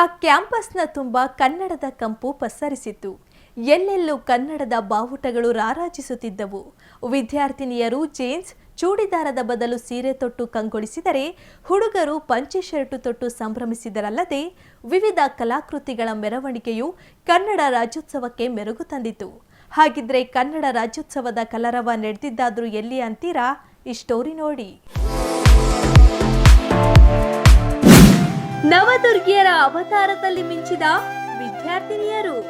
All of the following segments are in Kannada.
ಆ ಕ್ಯಾಂಪಸ್ನ ತುಂಬ ಕನ್ನಡದ ಕಂಪು ಪಸರಿಸಿತ್ತು. ಎಲ್ಲೆಲ್ಲೂ ಕನ್ನಡದ ಬಾವುಟಗಳು ರಾರಾಜಿಸುತ್ತಿದ್ದವು. ವಿದ್ಯಾರ್ಥಿನಿಯರು ಜೀನ್ಸ್, ಚೂಡಿದಾರದ ಬದಲು ಸೀರೆ ತೊಟ್ಟು ಕಂಗೊಳಿಸಿದರೆ, ಹುಡುಗರು ಪಂಚೆ ಶರ್ಟು ತೊಟ್ಟು ಸಂಭ್ರಮಿಸಿದರಲ್ಲದೆ, ವಿವಿಧ ಕಲಾಕೃತಿಗಳ ಮೆರವಣಿಗೆಯು ಕನ್ನಡ ರಾಜ್ಯೋತ್ಸವಕ್ಕೆ ಮೆರುಗು ತಂದಿತು. ಹಾಗಿದ್ರೆ ಕನ್ನಡ ರಾಜ್ಯೋತ್ಸವದ ಕಲರವ ನಡೆದಿದ್ದಾದ್ರೂ ಎಲ್ಲಿ ಅಂತೀರಾ? ಈ ಸ್ಟೋರಿ ನೋಡಿ. ನವದುರ್ಗಿಯರ ಅವತಾರದಲ್ಲಿ ಮಿಂಚಿದ ವಿದ್ಯಾರ್ಥಿನಿಯರು.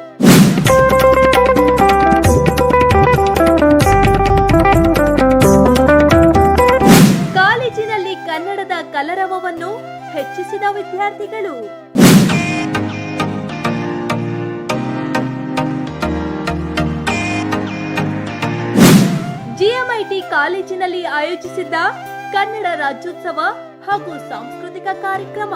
ಕಾಲೇಜಿನಲ್ಲಿ ಕನ್ನಡದ ಕಲರವವನ್ನು ಹೆಚ್ಚಿಸಿದ ವಿದ್ಯಾರ್ಥಿಗಳು. ಜಿಎಂಐಟಿ ಕಾಲೇಜಿನಲ್ಲಿ ಆಯೋಜಿಸಿದ್ದ ಕನ್ನಡ ರಾಜ್ಯೋತ್ಸವ ಹಾಗೂ ಸಾಂಸ್ಕೃತಿಕ ಕಾರ್ಯಕ್ರಮ.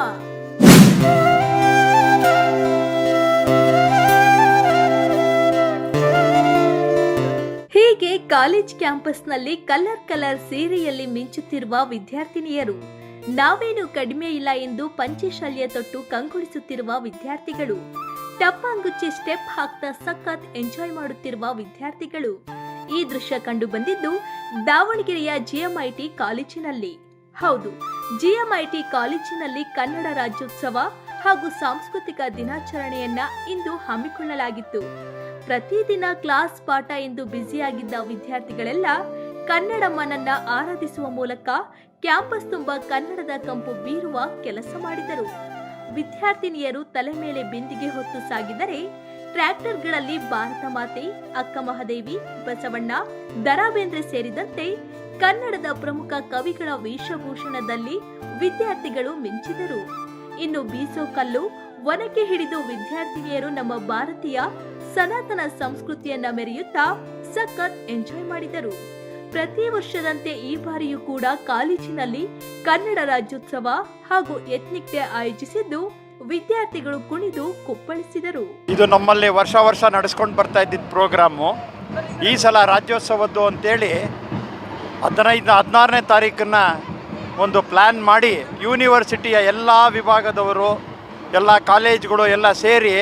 ಕಾಲೇಜ್ ಕ್ಯಾಂಪಸ್ನಲ್ಲಿ ಕಲರ್ ಕಲರ್ ಸೀರೆಯಲ್ಲಿ ಮಿಂಚುತ್ತಿರುವ ವಿದ್ಯಾರ್ಥಿನಿಯರು. ನಾವೇನು ಕಡಿಮೆ ಇಲ್ಲ ಎಂದು ಪಂಚಶಾಲ್ಯ ತೊಟ್ಟು ಕಂಗೊಳಿಸುತ್ತಿರುವ ವಿದ್ಯಾರ್ಥಿಗಳು. ಟಪ್ಪಾಂಗುಚ್ಚಿ ಸ್ಟೆಪ್ ಹಾಕ್ತಾ ಸಖತ್ ಎಂಜಾಯ್ ಮಾಡುತ್ತಿರುವ ವಿದ್ಯಾರ್ಥಿಗಳು. ಈ ದೃಶ್ಯ ಕಂಡು ಬಂದಿದ್ದು ದಾವಣಗೆರೆಯ ಜಿಎಂಐಟಿ ಕಾಲೇಜಿನಲ್ಲಿ. ಹೌದು, ಜಿಎಂಐಟಿ ಕಾಲೇಜಿನಲ್ಲಿ ಕನ್ನಡ ರಾಜ್ಯೋತ್ಸವ ಹಾಗೂ ಸಾಂಸ್ಕೃತಿಕ ದಿನಾಚರಣೆಯನ್ನ ಇಂದು ಹಮ್ಮಿಕೊಳ್ಳಲಾಗಿತ್ತು. ಪ್ರತಿದಿನ ಕ್ಲಾಸ್ ಪಾಠ ಎಂದು ಬ್ಯುಸಿಯಾಗಿದ್ದ ವಿದ್ಯಾರ್ಥಿಗಳೆಲ್ಲ ಕನ್ನಡಮ್ಮನನ್ನ ಆರಾಧಿಸುವ ಮೂಲಕ ಕ್ಯಾಂಪಸ್ ತುಂಬ ಕನ್ನಡದ ಕಂಪು ಬೀರುವ ಕೆಲಸ ಮಾಡಿದರು. ವಿದ್ಯಾರ್ಥಿನಿಯರು ತಲೆ ಮೇಲೆ ಬಿಂದಿಗೆ ಹೊತ್ತು ಸಾಗಿದರೆ ಟ್ರ್ಯಾಕ್ಟರ್ಗಳಲ್ಲಿ ಭಾರತ ಮಾತೆ, ಅಕ್ಕ ಮಹಾದೇವಿ, ಬಸವಣ್ಣ ದರಾಬೇಂದ್ರೆ ಸೇರಿದಂತೆ ಕನ್ನಡದ ಪ್ರಮುಖ ಕವಿಗಳ ವೇಷಭೂಷಣದಲ್ಲಿ ವಿದ್ಯಾರ್ಥಿಗಳು ಮಿಂಚಿದರು. ಇನ್ನು ಬೀಸೋ ಕಲ್ಲು, ಒನಕೆ ಹಿಡಿದು ವಿದ್ಯಾರ್ಥಿನಿಯರು ನಮ್ಮ ಭಾರತೀಯ ಸನಾತನ ಸಂಸ್ಕೃತಿಯನ್ನ ಮೆರೆಯುತ್ತಾ ಸಖತ್ ಎಂಜಾಯ್ ಮಾಡಿದರು. ಪ್ರತಿ ವರ್ಷದಂತೆ ಈ ಬಾರಿಯೂ ಕೂಡ ಕಾಲೇಜಿನಲ್ಲಿ ಕನ್ನಡ ರಾಜ್ಯೋತ್ಸವ ಹಾಗೂ ಎತ್ನಿಕ್ ಡೇ ಆಯೋಜಿಸಿದ್ದು ವಿದ್ಯಾರ್ಥಿಗಳು ಕುಣಿದು ಕುಪ್ಪಳಿಸಿದರು. ಇದು ನಮ್ಮಲ್ಲಿ ವರ್ಷ ವರ್ಷ ನಡೆಸ್ಕೊಂಡು ಬರ್ತಾ ಇದ್ದಿದ್ದ ಪ್ರೋಗ್ರಾಮು ಈ ಸಲ ರಾಜ್ಯೋತ್ಸವದ್ದು ಅಂತೇಳಿ ಹದಿನೈದು ಹದಿನಾರನೇ ತಾರೀಕನ್ನ ಒಂದು ಪ್ಲ್ಯಾನ್ ಮಾಡಿ ಯೂನಿವರ್ಸಿಟಿಯ ಎಲ್ಲ ವಿಭಾಗದವರು ಎಲ್ಲ ಕಾಲೇಜ್ಗಳು ಎಲ್ಲ ಸೇರಿ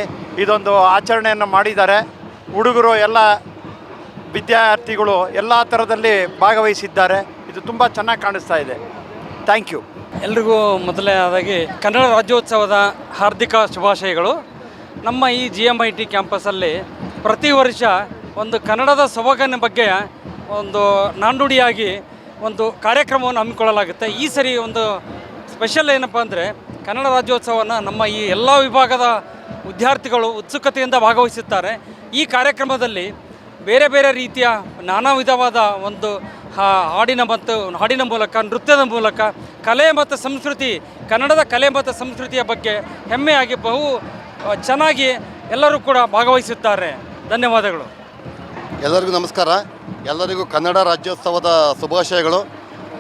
ಇದೊಂದು ಆಚರಣೆಯನ್ನು ಮಾಡಿದ್ದಾರೆ. ಹುಡುಗರು ಎಲ್ಲ ವಿದ್ಯಾರ್ಥಿಗಳು ಎಲ್ಲ ಥರದಲ್ಲಿ ಭಾಗವಹಿಸಿದ್ದಾರೆ. ಇದು ತುಂಬ ಚೆನ್ನಾಗಿ ಕಾಣಿಸ್ತಾ ಇದೆ. ಥ್ಯಾಂಕ್ ಯು ಎಲ್ರಿಗೂ ಮೊದಲನೇದಾಗಿ ಕನ್ನಡ ರಾಜ್ಯೋತ್ಸವದ ಹಾರ್ದಿಕ ಶುಭಾಶಯಗಳು. ನಮ್ಮ ಈ ಜಿ ಎಂ ಐ ಟಿ ಕ್ಯಾಂಪಸ್ಸಲ್ಲಿ ಪ್ರತಿ ವರ್ಷ ಒಂದು ಕನ್ನಡದ ಸೊಬಗಿನ ಬಗ್ಗೆ ಒಂದು ನಾಣ್ಣುಡಿಯಾಗಿ ಒಂದು ಕಾರ್ಯಕ್ರಮವನ್ನು ಹಮ್ಮಿಕೊಳ್ಳಲಾಗುತ್ತೆ. ಈ ಸರಿ ಒಂದು ಸ್ಪೆಷಲ್ ಏನಪ್ಪ ಅಂದರೆ ಕನ್ನಡ ರಾಜ್ಯೋತ್ಸವವನ್ನು ನಮ್ಮ ಈ ಎಲ್ಲ ವಿಭಾಗದ ವಿದ್ಯಾರ್ಥಿಗಳು ಉತ್ಸುಕತೆಯಿಂದ ಭಾಗವಹಿಸುತ್ತಾರೆ. ಈ ಕಾರ್ಯಕ್ರಮದಲ್ಲಿ ಬೇರೆ ಬೇರೆ ರೀತಿಯ ನಾನಾ ವಿಧವಾದ ಒಂದು ಹಾಡಿನ ಮತ್ತು ಹಾಡಿನ ಮೂಲಕ, ನೃತ್ಯದ ಮೂಲಕ ಕಲೆ ಮತ್ತು ಸಂಸ್ಕೃತಿ, ಕನ್ನಡದ ಕಲೆ ಮತ್ತು ಸಂಸ್ಕೃತಿಯ ಬಗ್ಗೆ ಹೆಮ್ಮೆಯಾಗಿ ಬಹು ಚೆನ್ನಾಗಿ ಎಲ್ಲರೂ ಕೂಡ ಭಾಗವಹಿಸುತ್ತಾರೆ. ಧನ್ಯವಾದಗಳು. ಎಲ್ಲರಿಗೂ ನಮಸ್ಕಾರ. ಎಲ್ಲರಿಗೂ ಕನ್ನಡ ರಾಜ್ಯೋತ್ಸವದ ಶುಭಾಶಯಗಳು.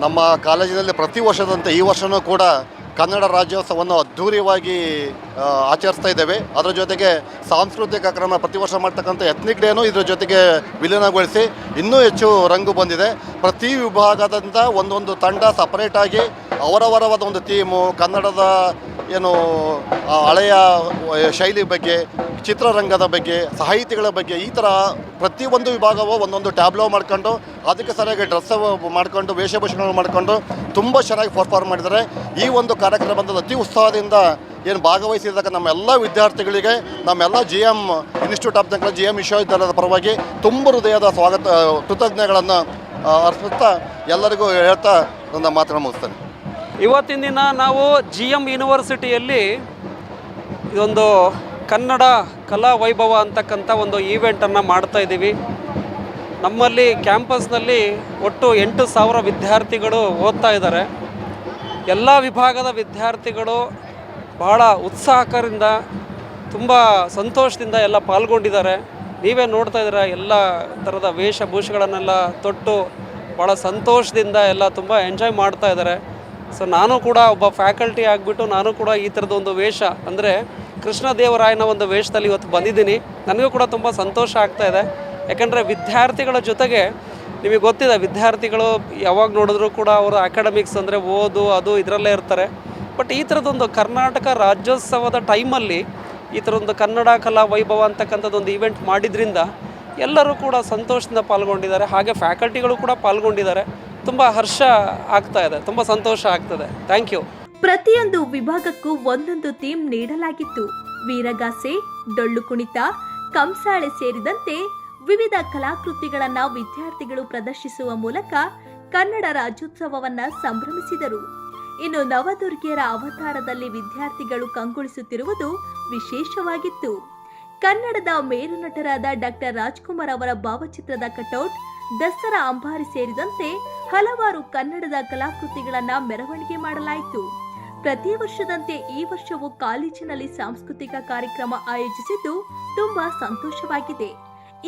ನಮ್ಮ ಕಾಲೇಜಿನಲ್ಲಿ ಪ್ರತಿ ವರ್ಷದಂತೆ ಈ ವರ್ಷವೂ ಕೂಡ ಕನ್ನಡ ರಾಜ್ಯೋತ್ಸವವನ್ನು ಅದ್ಧೂರಿಯಾಗಿ ಆಚರಿಸ್ತಾ ಇದ್ದೇವೆ. ಅದರ ಜೊತೆಗೆ ಸಾಂಸ್ಕೃತಿಕ ಕ್ರಮ ಪ್ರತಿ ವರ್ಷ ಮಾಡ್ತಕ್ಕಂಥ ಎತ್ನಿಕ್ ಡೇನು ಇದರ ಜೊತೆಗೆ ವಿಲೀನಗೊಳಿಸಿ ಇನ್ನೂ ಹೆಚ್ಚು ರಂಗು ಬಂದಿದೆ. ಪ್ರತಿ ವಿಭಾಗದಿಂದ ಒಂದೊಂದು ತಂಡ ಸಪರೇಟಾಗಿ ಅವರವರವಾದ ಒಂದು ಥೀಮು ಕನ್ನಡದ, ಏನು ಹಳೆಯ ಶೈಲಿ ಬಗ್ಗೆ ಚಿತ್ರರಂಗದ ಬಗ್ಗೆ, ಸಾಹಿತಿಗಳ ಬಗ್ಗೆ ಈ ಥರ ಪ್ರತಿಯೊಂದು ವಿಭಾಗವೂ ಒಂದೊಂದು ಟ್ಯಾಬ್ಲೋ ಮಾಡ್ಕೊಂಡು, ಅದಕ್ಕೆ ಸರಿಯಾಗಿ ಡ್ರೆಸ್ ಮಾಡ್ಕೊಂಡು, ವೇಷಭೂಷಣಗಳು ಮಾಡ್ಕೊಂಡು ತುಂಬ ಚೆನ್ನಾಗಿ ಪರ್ಫಾರ್ಮ್ ಮಾಡಿದ್ದಾರೆ. ಈ ಒಂದು ಕಾರ್ಯಕ್ರಮದ ಅತಿ ಉತ್ಸಾಹದಿಂದ ಏನು ಭಾಗವಹಿಸಿದಾಗ ನಮ್ಮೆಲ್ಲ ವಿದ್ಯಾರ್ಥಿಗಳಿಗೆ ನಮ್ಮೆಲ್ಲ G M institute of technology G M ವಿಶ್ವವಿದ್ಯಾಲಯದ ಪರವಾಗಿ ತುಂಬ ಹೃದಯದ ಸ್ವಾಗತ ಕೃತಜ್ಞೆಗಳನ್ನು ಅರ್ಪಿಸ್ತಾ ಎಲ್ಲರಿಗೂ ಹೇಳ್ತಾ ನನ್ನ ಮಾತನ್ನು ಮುಗಿಸ್ತೇನೆ. ಇವತ್ತಿನ ದಿನ ನಾವು ಜಿ ಎಂ ಯೂನಿವರ್ಸಿಟಿಯಲ್ಲಿ ಇದೊಂದು ಕನ್ನಡ ಕಲಾ ವೈಭವ ಅಂತಕ್ಕಂಥ ಒಂದು ಈವೆಂಟನ್ನು ಮಾಡ್ತಾ ಇದ್ದೀವಿ. ನಮ್ಮಲ್ಲಿ ಕ್ಯಾಂಪಸ್ನಲ್ಲಿ ಒಟ್ಟು ಎಂಟು ಸಾವಿರ ವಿದ್ಯಾರ್ಥಿಗಳು ಓದ್ತಾ ಇದ್ದಾರೆ. ಎಲ್ಲ ವಿಭಾಗದ ವಿದ್ಯಾರ್ಥಿಗಳು ಬಹಳ ಉತ್ಸಾಹಕರಿಂದ, ತುಂಬ ಸಂತೋಷದಿಂದ ಎಲ್ಲ ಪಾಲ್ಗೊಂಡಿದ್ದಾರೆ. ನೀವೇ ನೋಡ್ತಾ ಇದ್ದೀರಾ, ಎಲ್ಲ ಥರದ ವೇಷಭೂಷಗಳನ್ನೆಲ್ಲ ತೊಟ್ಟು ಭಾಳ ಸಂತೋಷದಿಂದ ಎಲ್ಲ ತುಂಬ ಎಂಜಾಯ್ ಮಾಡ್ತಾ ಇದ್ದಾರೆ. ಸೊ, ನಾನು ಕೂಡ ಒಬ್ಬ ಫ್ಯಾಕಲ್ಟಿ ಆಗಿಬಿಟ್ಟು, ನಾನು ಕೂಡ ಈ ಥರದ ಒಂದು ವೇಷ, ಅಂದರೆ ಕೃಷ್ಣದೇವರಾಯನ ಒಂದು ವೇಷದಲ್ಲಿ ಇವತ್ತು ಬಂದಿದ್ದೀನಿ. ನನಗೂ ಕೂಡ ತುಂಬ ಸಂತೋಷ ಆಗ್ತಾ ಇದೆ. ಯಾಕಂದರೆ ವಿದ್ಯಾರ್ಥಿಗಳ ಜೊತೆಗೆ ನಿಮಗೆ ಗೊತ್ತಿದೆ, ವಿದ್ಯಾರ್ಥಿಗಳು ಯಾವಾಗ ನೋಡಿದ್ರೂ ಕೂಡ ಅವರು ಅಕಾಡೆಮಿಕ್ಸ್ ಅಂದರೆ ಓದು, ಅದು ಇದರಲ್ಲೇ ಇರ್ತಾರೆ. ಬಟ್ ಈ ಥರದೊಂದು ಕರ್ನಾಟಕ ರಾಜ್ಯೋತ್ಸವದ ಟೈಮಲ್ಲಿ ಈ ಥರದೊಂದು ಕನ್ನಡ ಕಲಾ ವೈಭವ ಅಂತಕ್ಕಂಥದ್ದು ಒಂದು ಇವೆಂಟ್ ಮಾಡಿದ್ರಿಂದ ಎಲ್ಲರೂ ಕೂಡ ಸಂತೋಷದಿಂದ ಪಾಲ್ಗೊಂಡಿದ್ದಾರೆ. ಹಾಗೆ ಫ್ಯಾಕಲ್ಟಿಗಳು ಕೂಡ ಪಾಲ್ಗೊಂಡಿದ್ದಾರೆ. ತುಂಬ ಹರ್ಷ ಆಗ್ತಾ ಇದೆ, ತುಂಬ ಸಂತೋಷ ಆಗ್ತದೆ. ಥ್ಯಾಂಕ್ ಯು ಪ್ರತಿಯೊಂದು ವಿಭಾಗಕ್ಕೂ ಒಂದೊಂದು ಥೀಮ್ ನೀಡಲಾಗಿತ್ತು. ವೀರಗಾಸೆ, ಡೊಳ್ಳು ಕುಣಿತ, ಕಂಸಾಳೆ ಸೇರಿದಂತೆ ವಿವಿಧ ಕಲಾಕೃತಿಗಳನ್ನ ವಿದ್ಯಾರ್ಥಿಗಳು ಪ್ರದರ್ಶಿಸುವ ಮೂಲಕ ಕನ್ನಡ ರಾಜ್ಯೋತ್ಸವವನ್ನ ಸಂಭ್ರಮಿಸಿದರು. ಇನ್ನು ನವದುರ್ಗಿಯರ ಅವತಾರದಲ್ಲಿ ವಿದ್ಯಾರ್ಥಿಗಳು ಕಂಗೊಳಿಸುತ್ತಿರುವುದು ವಿಶೇಷವಾಗಿತ್ತು. ಕನ್ನಡದ ಮೇರು ನಟರಾದ ಡಾಕ್ಟರ್ ರಾಜ್ಕುಮಾರ್ ಅವರ ಭಾವಚಿತ್ರದ ಕಟೌಟ್, ದಸರಾ ಅಂಬಾರಿ ಸೇರಿದಂತೆ ಹಲವಾರು ಕನ್ನಡದ ಕಲಾಕೃತಿಗಳನ್ನ ಮೆರವಣಿಗೆ ಮಾಡಲಾಯಿತು. ಪ್ರತಿ ವರ್ಷದಂತೆ ಈ ವರ್ಷವೂ ಕಾಲೇಜಿನಲ್ಲಿ ಸಾಂಸ್ಕೃತಿಕ ಕಾರ್ಯಕ್ರಮ ಆಯೋಜಿಸಿದ್ದು ತುಂಬಾ ಸಂತೋಷವಾಗಿದೆ.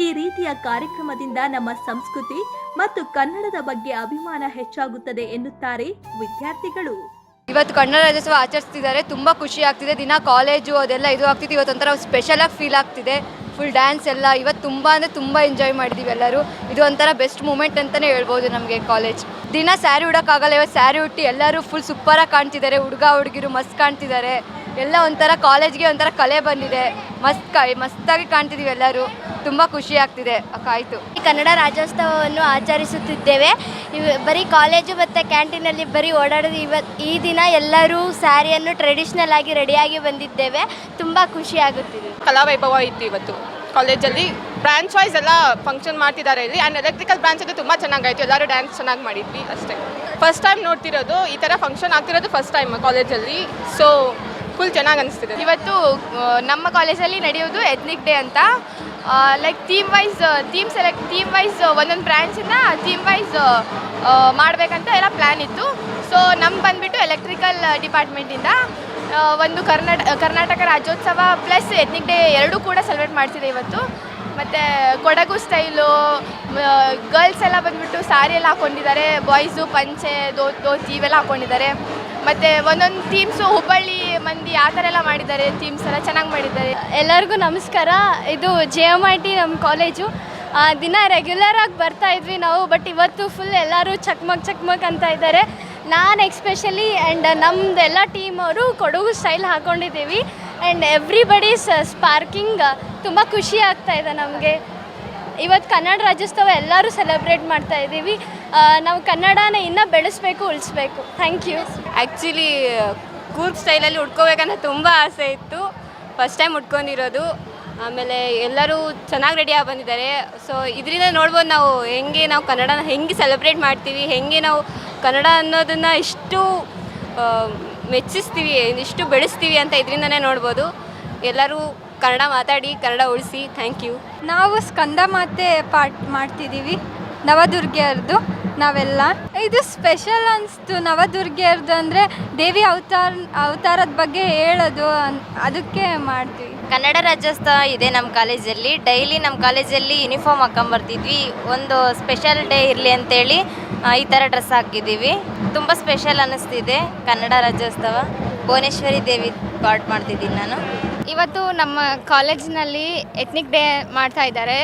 ಈ ರೀತಿಯ ಕಾರ್ಯಕ್ರಮದಿಂದ ನಮ್ಮ ಸಂಸ್ಕೃತಿ ಮತ್ತು ಕನ್ನಡದ ಬಗ್ಗೆ ಅಭಿಮಾನ ಹೆಚ್ಚಾಗುತ್ತದೆ ಎನ್ನುತ್ತಾರೆ ವಿದ್ಯಾರ್ಥಿಗಳು. ಇವತ್ತು ಕನ್ನಡ ರಾಜ್ಯೋತ್ಸವ ಆಚರಿಸ್ತಿದ್ದಾರೆ. ತುಂಬ ಖುಷಿ ಆಗ್ತಿದೆ. ದಿನ ಕಾಲೇಜು ಅದೆಲ್ಲ ಇದು ಆಗ್ತಿದೆ. ಇವತ್ತೊಂಥರ ಸ್ಪೆಷಲ್ ಸ್ಪೆಷಲಾಗಿ ಫೀಲ್ ಆಗ್ತಿದೆ. ಫುಲ್ ಡ್ಯಾನ್ಸ್ ಎಲ್ಲ ಇವತ್ತು ತುಂಬ ಅಂದರೆ ತುಂಬ ಎಂಜಾಯ್ ಮಾಡಿದ್ದೀವಿ ಎಲ್ಲರೂ. ಇದು ಒಂಥರ ಬೆಸ್ಟ್ ಮೂಮೆಂಟ್ ಅಂತಲೇ ಹೇಳ್ಬೋದು ನಮಗೆ ಕಾಲೇಜ್ ದಿನ ಸ್ಯಾರಿ ಉಡೋಕ್ಕಾಗಲ್ಲ ಇವತ್ತು ಸ್ಯಾರಿ ಉಟ್ಟಿ ಎಲ್ಲರೂ ಫುಲ್ ಸೂಪರಾಗಿ ಕಾಣ್ತಿದ್ದಾರೆ. ಹುಡುಗ, ಹುಡುಗಿರು ಮಸ್ತ್ ಕಾಣ್ತಿದ್ದಾರೆ. ಎಲ್ಲ ಒಂಥರ ಕಾಲೇಜ್ಗೆ ಒಂಥರ ಕಲೆ ಬಂದಿದೆ. ಮಸ್ತ್ ಕಾ, ಮಸ್ತಾಗಿ ಕಾಣ್ತಿದ್ದೀವಿ ಎಲ್ಲರೂ. ತುಂಬ ಖುಷಿ ಆಗ್ತಿದೆ. ಈ ಕನ್ನಡ ರಾಜ್ಯೋತ್ಸವವನ್ನು ಆಚರಿಸುತ್ತಿದ್ದೇವೆ. ಇವ ಬರೀ ಕಾಲೇಜು ಮತ್ತು ಕ್ಯಾಂಟೀನಲ್ಲಿ ಬರೀ ಓಡಾಡೋದು ಇವತ್ತು ಈ ದಿನ ಎಲ್ಲರೂ ಸ್ಯಾರಿಯನ್ನು ಟ್ರೆಡಿಷ್ನಲ್ ಆಗಿ ರೆಡಿಯಾಗಿ ಬಂದಿದ್ದೇವೆ. ತುಂಬ ಖುಷಿ ಆಗುತ್ತಿದೆ. ಕಲಾವೈಭವ ಇತ್ತು ಇವತ್ತು. ಕಾಲೇಜಲ್ಲಿ ಬ್ರಾಂಚ್ ವೈಸ್ ಎಲ್ಲ ಫಂಕ್ಷನ್ ಮಾಡ್ತಿದ್ದಾರೆ ಇಲ್ಲಿ. ಆ್ಯಂಡ್ ಎಲೆಕ್ಟ್ರಿಕಲ್ ಬ್ರಾಂಚ್ ಅದು ತುಂಬ ಚೆನ್ನಾಗಾಯಿತು. ಎಲ್ಲರೂ ಡ್ಯಾನ್ಸ್ ಚೆನ್ನಾಗಿ ಮಾಡಿದ್ವಿ ಅಷ್ಟೇ. ಫಸ್ಟ್ ಟೈಮ್ ನೋಡ್ತಿರೋದು ಈ ಥರ ಫಂಕ್ಷನ್ ಆಗ್ತಿರೋದು ಫಸ್ಟ್ ಟೈಮ್ ಕಾಲೇಜಲ್ಲಿ ಸೊ ಫುಲ್ ಚೆನ್ನಾಗಿ ಅನಿಸ್ತಿದೆ. ಇವತ್ತು ನಮ್ಮ ಕಾಲೇಜಲ್ಲಿ ನಡೆಯೋದು ಎತ್ನಿಕ್ ಡೇ ಅಂತ. Like theme wise theme select theme wise ಒಂದೊಂದು ಬ್ರ್ಯಾಂಚಿಂದ ಥೀಮ್ ವೈಸ್ ಮಾಡಬೇಕಂತ ಎಲ್ಲ ಪ್ಲ್ಯಾನ್ ಇತ್ತು. ಸೊ ನಮ್ಗೆ ಬಂದುಬಿಟ್ಟು ಎಲೆಕ್ಟ್ರಿಕಲ್ ಡಿಪಾರ್ಟ್ಮೆಂಟಿಂದ ಒಂದು Karnata, Karnataka Rajyotsava plus ethnic day ಎರಡೂ ಕೂಡ ಸೆಲೆಬ್ರೇಟ್ ಮಾಡ್ತಿದೆ ಇವತ್ತು. ಮತ್ತು ಕೊಡಗು ಸ್ಟೈಲು ಗರ್ಲ್ಸ್ ಎಲ್ಲ ಬಂದುಬಿಟ್ಟು ಸಾರಿ ಎಲ್ಲ ಹಾಕ್ಕೊಂಡಿದ್ದಾರೆ ಬಾಯ್ಸು ಪಂಚೆ, ದೋ, ದೋತಿ ಇವೆಲ್ಲ ಹಾಕ್ಕೊಂಡಿದ್ದಾರೆ ಮತ್ತು ಒಂದೊಂದು ಥೀಮ್ಸು ಹುಬ್ಬಳ್ಳಿ ಮಂದಿ ಆ ಥರ ಎಲ್ಲ ಮಾಡಿದ್ದಾರೆ ಥೀಮ್ಸ್ ಎಲ್ಲ ಚೆನ್ನಾಗಿ ಮಾಡಿದ್ದಾರೆ. ಎಲ್ಲರಿಗೂ ನಮಸ್ಕಾರ. ಇದು ಜೆ ಎಂ ಐ ಟಿ ನಮ್ಮ ಕಾಲೇಜು. ದಿನ ರೆಗ್ಯುಲರ್ ಆಗಿ ಬರ್ತಾ ಇದ್ವಿ ನಾವು ಬಟ್ ಇವತ್ತು ಫುಲ್ ಎಲ್ಲರೂ ಚಕ್ಮಕ್ ಚಕ್ಮಕ್ ಅಂತ ಇದ್ದಾರೆ. ನಾನು ಎಕ್ಸ್ಪೆಷಲಿ ಆ್ಯಂಡ್ ನಮ್ದು ಎಲ್ಲ ಟೀಮ್ ಅವರು ಕೊಡಗು ಸ್ಟೈಲ್ ಹಾಕ್ಕೊಂಡಿದ್ದೀವಿ ಆ್ಯಂಡ್ ಎವ್ರಿಬಡೀಸ್ ಸ್ಪಾರ್ಕಿಂಗ್ ತುಂಬ ಖುಷಿ ಆಗ್ತಾ ಇದೆ ನಮಗೆ. ಇವತ್ತು ಕನ್ನಡ ರಾಜ್ಯೋತ್ಸವ ಎಲ್ಲರೂ ಸೆಲೆಬ್ರೇಟ್ ಮಾಡ್ತಾ ಇದ್ದೀವಿ. ನಾವು ಕನ್ನಡನ ಇನ್ನೂ ಬೆಳೆಸಬೇಕು, ಉಳಿಸ್ಬೇಕು. ಥ್ಯಾಂಕ್ ಯು ಆ್ಯಕ್ಚುಲಿ ಕೂರ್ಗ್ ಸ್ಟೈಲಲ್ಲಿ ಉಟ್ಕೋಬೇಕಂತ ತುಂಬ ಆಸೆ ಇತ್ತು. ಫಸ್ಟ್ ಟೈಮ್ ಉಟ್ಕೊಂಡಿರೋದು ಆಮೇಲೆ ಎಲ್ಲರೂ ಚೆನ್ನಾಗಿ ರೆಡಿಯಾಗಿ ಬಂದಿದ್ದಾರೆ. ಸೊ ಇದರಿಂದ ನೋಡ್ಬೋದು ನಾವು ಹೆಂಗೆ ನಾವು ಕನ್ನಡನ ಹೆಂಗೆ ಸೆಲೆಬ್ರೇಟ್ ಮಾಡ್ತೀವಿ, ಹೆಂಗೆ ನಾವು ಕನ್ನಡ ಅನ್ನೋದನ್ನು ಇಷ್ಟು ಮೆಚ್ಚಿಸ್ತೀವಿ, ಇಷ್ಟು ಬೆಳೆಸ್ತೀವಿ ಅಂತ ಇದರಿಂದನೇ ನೋಡ್ಬೋದು. ಎಲ್ಲರೂ ಕನ್ನಡ ಮಾತಾಡಿ ಕನ್ನಡ ಉಳಿಸಿ ಥ್ಯಾಂಕ್ ಯು ನಾವು ಸ್ಕಂದ ಮಾತೆ ಪಾಠ ಮಾಡ್ತಿದ್ದೀವಿ ನವದುರ್ಗೆಯರ್ದು ನಾವೆಲ್ಲ. ಇದು ಸ್ಪೆಷಲ್ ಅನಿಸ್ತು ನವದುರ್ಗೆಯರ್ದು ಅಂದರೆ ದೇವಿ ಅವತಾರ ಅವತಾರದ ಬಗ್ಗೆ ಹೇಳೋದು ಅನ್- ಅದಕ್ಕೆ ಮಾಡ್ತೀವಿ. ಕನ್ನಡ ರಾಜ್ಯೋತ್ಸವ ಇದೆ ನಮ್ಮ ಕಾಲೇಜಲ್ಲಿ. ಡೈಲಿ ನಮ್ಮ ಕಾಲೇಜಲ್ಲಿ ಯೂನಿಫಾರ್ಮ್ ಹಾಕೊಂಬರ್ತಿದ್ವಿ. ಒಂದು ಸ್ಪೆಷಲ್ ಡೇ ಇರಲಿ ಅಂತೇಳಿ ಈ ಥರ ಡ್ರೆಸ್ ಹಾಕಿದ್ದೀವಿ. ತುಂಬ ಸ್ಪೆಷಲ್ ಅನ್ನಿಸ್ತಿದೆ ಕನ್ನಡ ರಾಜ್ಯೋತ್ಸವ. ಭುವನೇಶ್ವರಿ ದೇವಿ ಪಾರ್ಟ್ ಮಾಡ್ತಿದ್ದೀನಿ ನಾನು. ಇವತ್ತು ನಮ್ಮ ಕಾಲೇಜಿನಲ್ಲಿ ಎತ್ನಿಕ್ ಡೇ ಮಾಡ್ತಾ ಇದ್ದಾರೆ.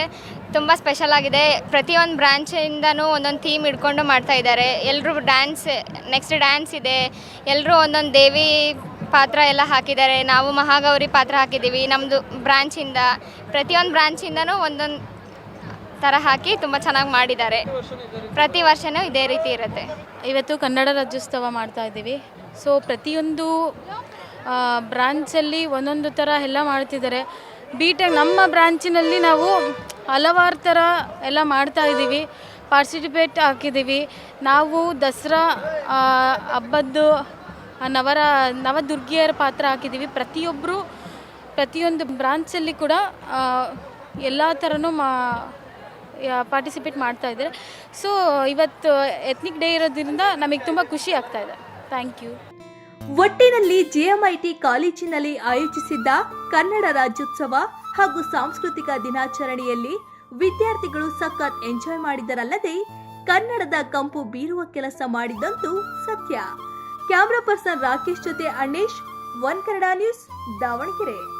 ತುಂಬ ಸ್ಪೆಷಲ್ ಆಗಿದೆ. ಪ್ರತಿಯೊಂದು ಬ್ರ್ಯಾಂಚಿಂದನೂ ಒಂದೊಂದು ಥೀಮ್ ಇಟ್ಕೊಂಡು ಮಾಡ್ತಾ ಇದ್ದಾರೆ. ಎಲ್ಲರೂ ಡ್ಯಾನ್ಸ್ ನೆಕ್ಸ್ಟ್ ಡ್ಯಾನ್ಸ್ ಇದೆ. ಎಲ್ಲರೂ ಒಂದೊಂದು ದೇವಿ ಪಾತ್ರ ಎಲ್ಲ ಹಾಕಿದ್ದಾರೆ. ನಾವು ಮಹಾಗೌರಿ ಪಾತ್ರ ಹಾಕಿದ್ದೀವಿ. ನಮ್ಮದು ಬ್ರಾಂಚಿಂದ ಪ್ರತಿಯೊಂದು ಬ್ರ್ಯಾಂಚಿಂದನೂ ಒಂದೊಂದು ಥರ ಹಾಕಿ ತುಂಬ ಚೆನ್ನಾಗಿ ಮಾಡಿದ್ದಾರೆ. ಪ್ರತಿ ವರ್ಷವೂ ಇದೇ ರೀತಿ ಇರುತ್ತೆ. ಇವತ್ತು ಕನ್ನಡ ರಾಜ್ಯೋತ್ಸವ ಮಾಡ್ತಾ ಇದ್ದೀವಿ. ಸೊ ಪ್ರತಿಯೊಂದು ಬ್ರಾಂಚಲ್ಲಿ ಒಂದೊಂದು ಥರ ಎಲ್ಲ ಮಾಡ್ತಿದ್ದಾರೆ. ಬಿ ಟೆಕ್ ನಮ್ಮ ಬ್ರಾಂಚಿನಲ್ಲಿ ನಾವು ಹಲವಾರು ಥರ ಎಲ್ಲ ಮಾಡ್ತಾ ಇದ್ದೀವಿ. ಪಾರ್ಟಿಸಿಪೇಟ್ ಹಾಕಿದ್ದೀವಿ. ನಾವು ದಸರಾ ಹಬ್ಬದ್ದು ನವರ, ನವದುರ್ಗಿಯರ ಪಾತ್ರ ಹಾಕಿದ್ದೀವಿ. ಪ್ರತಿಯೊಬ್ಬರು ಪ್ರತಿಯೊಂದು ಬ್ರಾಂಚಲ್ಲಿ ಕೂಡ ಎಲ್ಲ ಥರನೂ ಮಾ ಪಾರ್ಟಿಸಿಪೇಟ್ ಮಾಡ್ತಾ ಇದ್ದಾರೆ. ಸೊ ಇವತ್ತು ಎತ್ನಿಕ್ ಡೇ ಇರೋದ್ರಿಂದ ನಮಗೆ ತುಂಬ ಖುಷಿ ಆಗ್ತಾಯಿದೆ ಥ್ಯಾಂಕ್ ಯು ಒಟ್ಟಿನಲ್ಲಿ ಜೆಎಂಐಟಿ ಕಾಲೇಜಿನಲ್ಲಿ ಆಯೋಜಿಸಿದ್ದ ಕನ್ನಡ ರಾಜ್ಯೋತ್ಸವ ಹಾಗೂ ಸಾಂಸ್ಕೃತಿಕ ದಿನಾಚರಣೆಯಲ್ಲಿ ವಿದ್ಯಾರ್ಥಿಗಳು ಸಖತ್ ಎಂಜಾಯ್ ಮಾಡಿದರಲ್ಲದೆ ಕನ್ನಡದ ಕಂಪು ಬೀರುವ ಕೆಲಸ ಮಾಡಿದಂತೂ ಸತ್ಯ. ಕ್ಯಾಮ್ರಾ ಪರ್ಸನ್ ರಾಕೇಶ್ ಜೊತೆ ಅಣ್ಣೇಶ್ ಒನ್ ಕನ್ನಡ ನ್ಯೂಸ್ ದಾವಣಗೆರೆ.